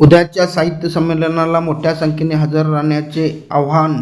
उद्याच्या साहित्य संमेलनाला मोठ्या संख्येने हजर राहण्याचे आव्हान.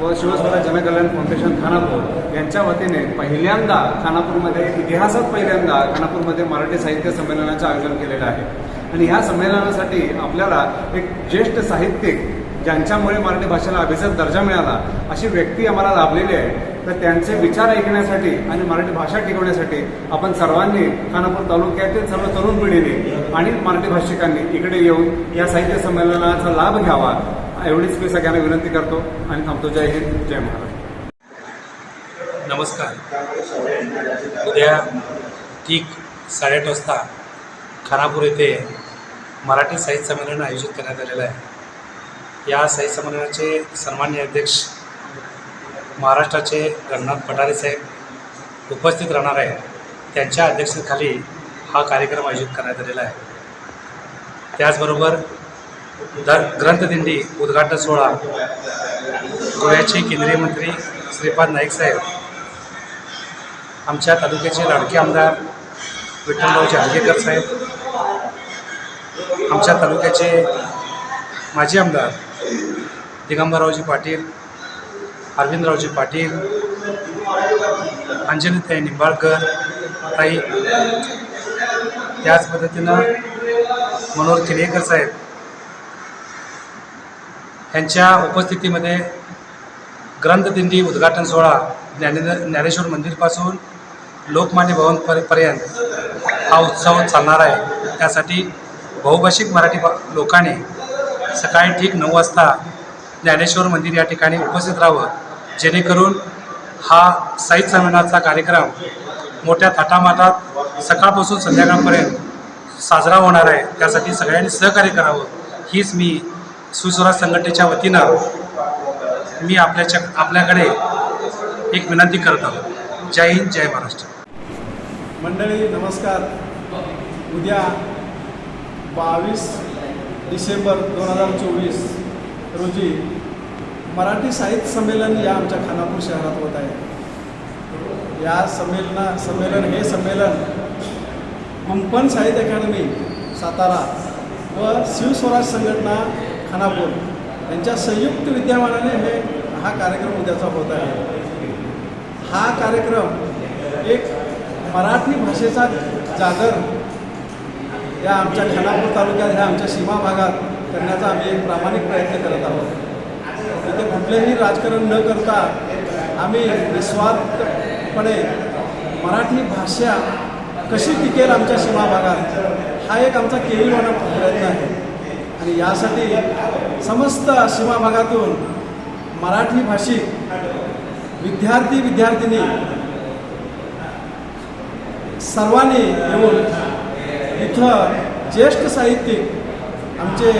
व शिवस्वराज जनकल्याण फाउंडेशन खानापूर यांच्या वतीने पहिल्यांदा खानापूरमध्ये इतिहासात पहिल्यांदा खानापूरमध्ये मराठी साहित्य संमेलनाचं आयोजन केलेलं आहे. आणि ह्या संमेलनासाठी आपल्याला एक ज्येष्ठ साहित्यिक ज्यांच्यामुळे मराठी भाषेला अभिजात दर्जा मिळाला अशी व्यक्ती आम्हाला लाभलेली आहे. तर त्यांचे विचार ऐकण्यासाठी आणि मराठी भाषा टिकवण्यासाठी आपण सर्वांनी खानापूर तालुक्यातील सर्व तरुण पिढीने आणि मराठी भाषिकांनी इकडे येऊन या साहित्य संमेलनाचा लाभ घ्यावा एवढीच मी सगळ्यांना विनंती करतो आणि थांबतो. जय हिंद जय महाराष्ट्र. नमस्कार. उद्या ठीक साडेआठ वाजता खानापूर येथे मराठी साहित्य संमेलन आयोजित करण्यात आलेलं आहे. या साहित्य संमेलनाचे सन्मान्य अध्यक्ष महाराष्ट्राचे रंगनाथ पठारे साहेब उपस्थित राहणार आहेत. त्यांच्या अध्यक्षतेखाली हा कार्यक्रम आयोजित करण्यात आलेला आहे. त्याचबरोबर धर ग्रंथदिंडी उद्घाटन सोहळा गोव्याचे केंद्रीय मंत्री श्रीपाद नाईक साहेब आमच्या तालुक्याचे लाडके आमदार विठ्ठलरावजी जहांगीरकर साहेब आमच्या तालुक्याचे माजी आमदार दिगंबररावजी पाटील अरविंदरावजी पाटील अंजनीताई निंबाळकर ताई. त्याच पद्धतीनं मनोहर किनेकर साहेब यांच्या उपस्थितीमध्ये ग्रंथदिंडी उद्घाटन सोहळा ज्ञानेंद्र ज्ञानेश्वर मंदिरपासून लोकमान्य भवन पर्यंत हा उत्सव चालणार आहे. त्यासाठी बहुभाषिक मराठी भा- लोकांनी सकाळी ठीक नऊ वाजता ज्ञानेश्वर मंदिर या ठिकाणी उपस्थित राहावं. जेणेकरून हा साहित्य संमेलनाचा कार्यक्रम मोठ्या थाटामाटात सकाळपासून संध्याकाळपर्यंत साजरा होणार आहे. त्यासाठी सगळ्यांनी सहकार्य करावं. हीच मी सुस्वराज संघटनेच्या वतीनं मी आपल्याच्या आपल्याकडे एक विनंती करत आहोत. जय हिंद जय महाराष्ट्र. मंडळी नमस्कार. उद्या बावीस डिसेंबर दोन हजार चोवीस रोजी मराठी साहित्य संमेलन या आमच्या खानापूर शहरात होत आहे. या संमेलना संमेलन हे संमेलन कुंपण साहित्य अकादमी सातारा व शिवस्वराज संघटना खानापूर यांच्या संयुक्त विद्यमानाने हे हा कार्यक्रम उद्याचा होत आहे. हा कार्यक्रम एक मराठी भाषेचा जागर या आमच्या खानापूर तालुक्यात ह्या आमच्या सीमा भागात करण्याचा आम्ही एक प्रामाणिक प्रयत्न करत आहोत. इथे कुठलेही राजकारण न करता आम्ही निस्वार्थपणे मराठी भाषा कशी टिकेल आमच्या सीमा भागात हा एक आमचा केविलवाणा प्रयत्न आहे. आणि यासाठी समस्त सीमा भागातून मराठी भाषिक विद्यार्थी विद्यार्थिनी सर्वांनी येऊन इथं ज्येष्ठ साहित्यिक आमचे